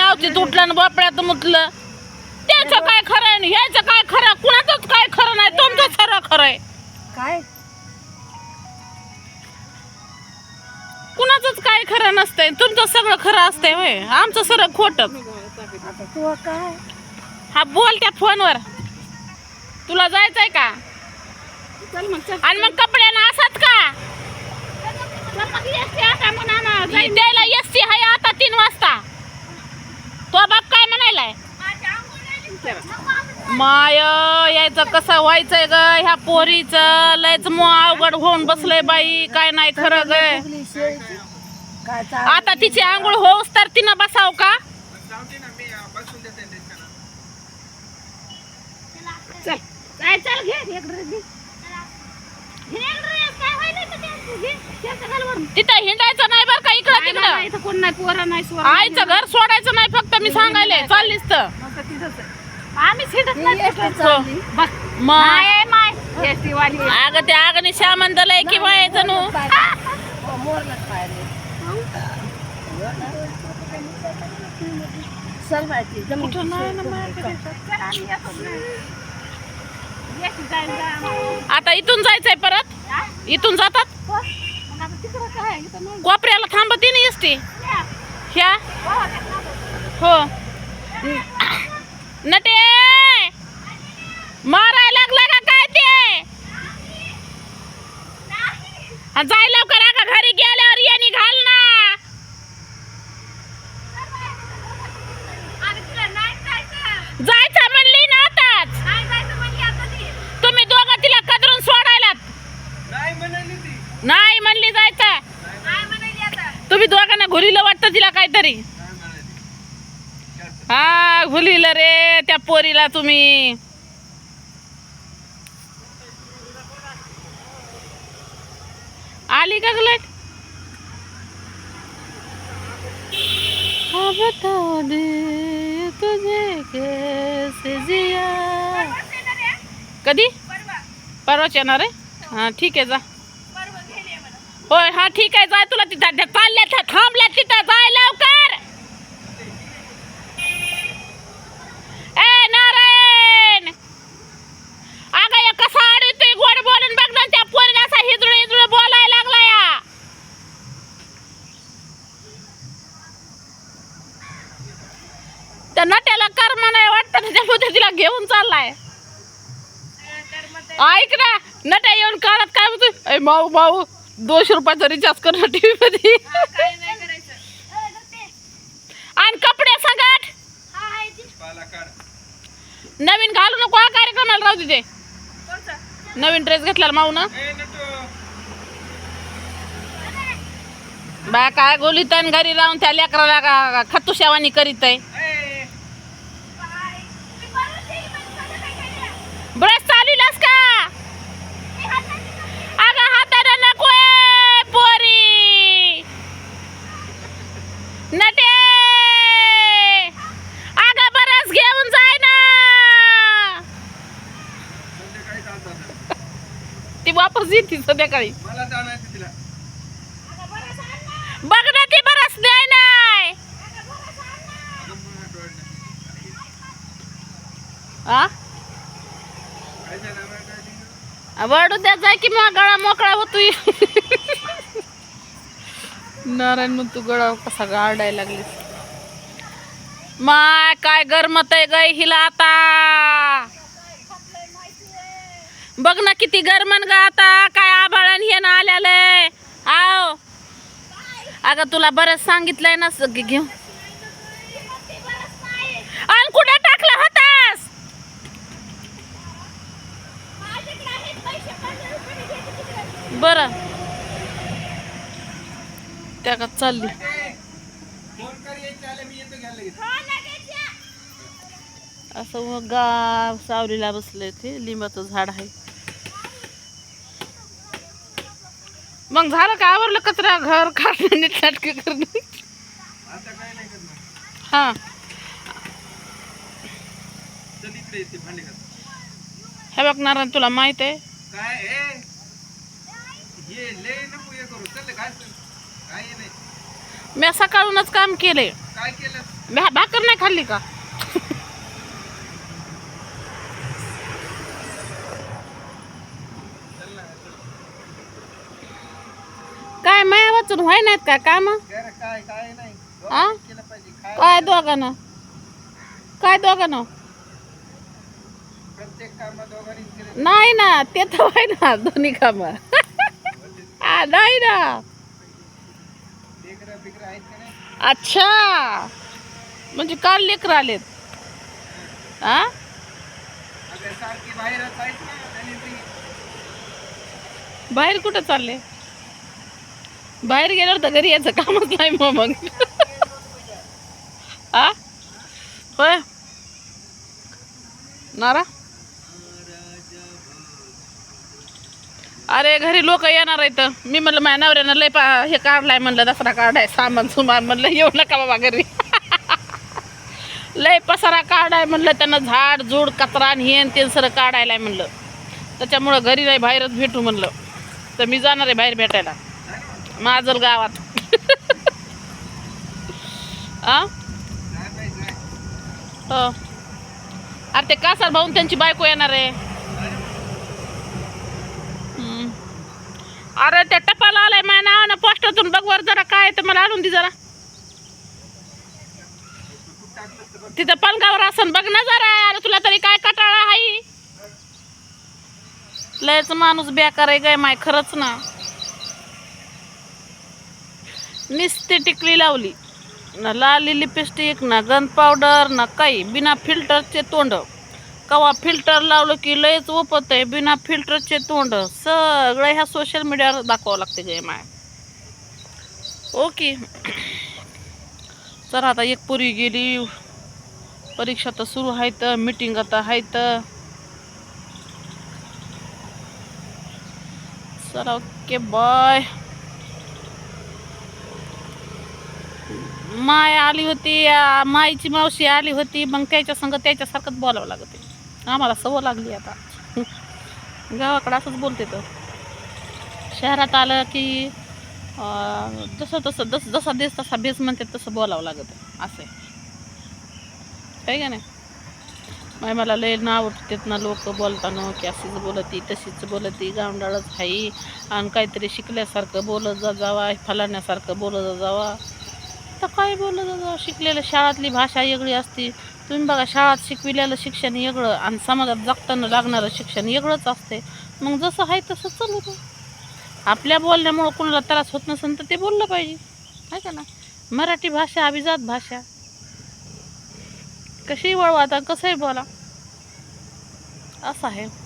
नावती तुटलं बोपड्यात मुतलं. त्याचं काय खरं ह्याचं काय खरं कुणाचंच काय खरं नाही. तुमचं खरं खरं आहे. काय? कुणाचंच काय खरं नसतंय. तुमचं सगळं खरं असतंय होय. आमचं सगळं खोटं. आता तू काय? हा बोल त्या फोनवर. तुला जायचंय का? आणि मग कपड्यानं असत का? द्यायला एस टी आहे आता तीन वाजता तो बाप काय म्हणायलाय माय यायचं कसं व्हायचंय ग? ह्या पोरीचं लयच मो अवघड होऊन बसलंय बाई. काय नाही खरं ग. आता तिची आंघोळ होऊस तर तिनं बसाव का? चल. काय चल घे एक ड्रेस. तिथं हिंडायचं नाही बरं का इकडं तिकडं? कोण नाही पोरं नाही आईचं घर सोडायचं नाही फक्त मी सांगायले. चाललीस तर. मग आहे. आम्ही सिटत नाही हो. बघ. मग माय माय. एसटी वाली अगं त्या अगणी श्यामंदलय किंवा यायचं नू. चल माहिती कुठं नाही ना माझ्याकडे. आता इथून जायचंय परत? इथून जातात? कोपऱ्याला थांबते ना एसटी ह्या हो नटे मारायला लागला का काय ते हा, जाय लवकर का घरी गेल्यावर ये निघाल ना. जायचं. म्हणली ना आताच. तुम्ही दोघं तिला कदरून सोडायलात. नाही म्हणली जायचं. तुम्ही दोघांना घुलीला वाटतं तिला काहीतरी? हा घुलीला रे त्या पोरीला तुम्ही. आली का गलट हाँ बता दे तुझे कैसे जिया? कधी? परवाच येणार आहे? हा ठीक आहे जा. होय हा ठीक आहे जाय तुला तिथं. त्या थांबल्या तिथं. जाय लवकर ए नारायण अगं या कसा अडवतोय गोड बोलून बघ ना त्या पोरीला असा हिजळ हिजळ बोलायला लागला या त्या नट्याला कर्म नाही वाटतं त्याच्यामुळे तिला घेऊन चाललाय ऐक ना नट्या येऊन काढत काय म्हणतोय? "ए, माऊ माऊ दोनशे रुपयाचा रिचार्ज कर टीव्ही मध्ये. आणि कपडे संगट. नवीन घालू नको हा कार्यक्रमाला राहू तिथे नवीन ड्रेस घेतला माऊ ना. बा काय गोलीत आणि घरी राहून त्या लेकराला खत्तू शेवानी करीत आहे ब्रश चालविलास का अगं हाताने नकोय पोरी नटे अगं बरस घेऊन जाय ना ती वापस येते संध्याकाळी. बघ ना ती बरस द्याय नाही. आ? वडू द्या जाय की मग गळा मोकळा होतोय. नारायण मग तू गळा कसा गाडायला लागली माय काय गरमत आहे गाय हिला आता. बघ ना किती गरमन ग आता. काय आभाळण हे ना आलेलं आव अगं तुला बरंच सांगितलंय ना सगळी घेऊन. आणि कुठे टाकला होतास? बरं. त्या का चालली. असं मग गाव सावलीला बसले ते. लिंबाचं झाड आहे. मग झालं का आवरलं कचरा घर काढणं नीट नाटके करणं हा. हे बघ नारायण तुला माहीत आहे? मी सकाळूनच काम केले? भाकर नाही खाल्ली का काय माया वाचून व्हाय नाहीत का काम? काय रे, काय काय नाही. काय दोघांना? काय दोघांना? ना ते तर व्हाय ना दोन्ही काम. नाही ना. अच्छा. म्हणजे काल लेकर आलेत. बाहेर कुठं चालले? बाहेर गेल्यावर तर घरी यायचं कामच नाही मग. मग. आ? होय? नारा? अरे घरी लोक येणार आहेत. मी म्हणलं माझ्या नवऱ्यानं लय पा हे काढलाय म्हणलं दसरा काढाय सामान सुमान म्हणलं येऊ नका बाबा घरी. लय पसारा काढाय म्हणलं त्यांना झाड झूड कचरा आणि हे ते सर काढायला म्हणलं. त्याच्यामुळं घरी नाही बाहेरच भेटू म्हणलं. तर मी जाणार आहे बाहेर भेटायला. माजल गावात. आ? हो. अरे ते कासार भाऊन त्यांची बायको येणार आहे. अरे त्या टपाला आलाय माझ्या नावानं पोस्टातून बघवर जरा काय तर मला आणून दे जरा. तिथं पलगावर असन बघ ना जरा. अरे तुला तरी काय कटाळा आहे? लयच माणूस बेकार आहे गाय माय खरंच ना. निस्ते टिकली लावली. ना लाली लिपस्टिक ना गन पावडर ना काही. बिना फिल्टरचे तोंड. कवा फिल्टर लावलं की लयच ओपत आहे बिना फिल्टरचे तोंड. सगळं ह्या सोशल मीडियावर दाखवावं लागते जय माय. ओके. चला आता एक पुरी गेली. परीक्षा तर सुरू आहेत. मिटिंग आता आहेत. चला ओके बाय माय आली होती मायची माईची मावशी आली होती मग त्याच्या संग त्याच्यासारखंच बोलावं लागते आम्हाला सवय लागली आता. गावाकडं असंच बोलते तर शहरात आलं की जसं तसं जस जसा देश तसा भेस म्हणते तसं बोलावं लागत असं आहे. का नाही? माय मला लय नाव आवडतात ना लोक बोलताना की अशीच बोलती तशीच बोलती गावंडाळच हाई. आणि काहीतरी शिकल्यासारखं बोलत जा जावा फलाण्यासारखं बोलत जा जावा. आता काय बोलत शिकलेलं शाळातली भाषा वेगळी असती. तुम्ही बघा शाळात शिकविलेलं शिक्षण वेगळं आणि समाजात जगताना लागणारं शिक्षण वेगळंच असते. मग जसं आहे तसं चालू दे. आपल्या बोलण्यामुळं कोणाला त्रास होत नसेल तर ते बोललं पाहिजे. आहे का ना मराठी भाषा अभिजात भाषा. कशी वळवा आता कसंही बोला. असं आहे.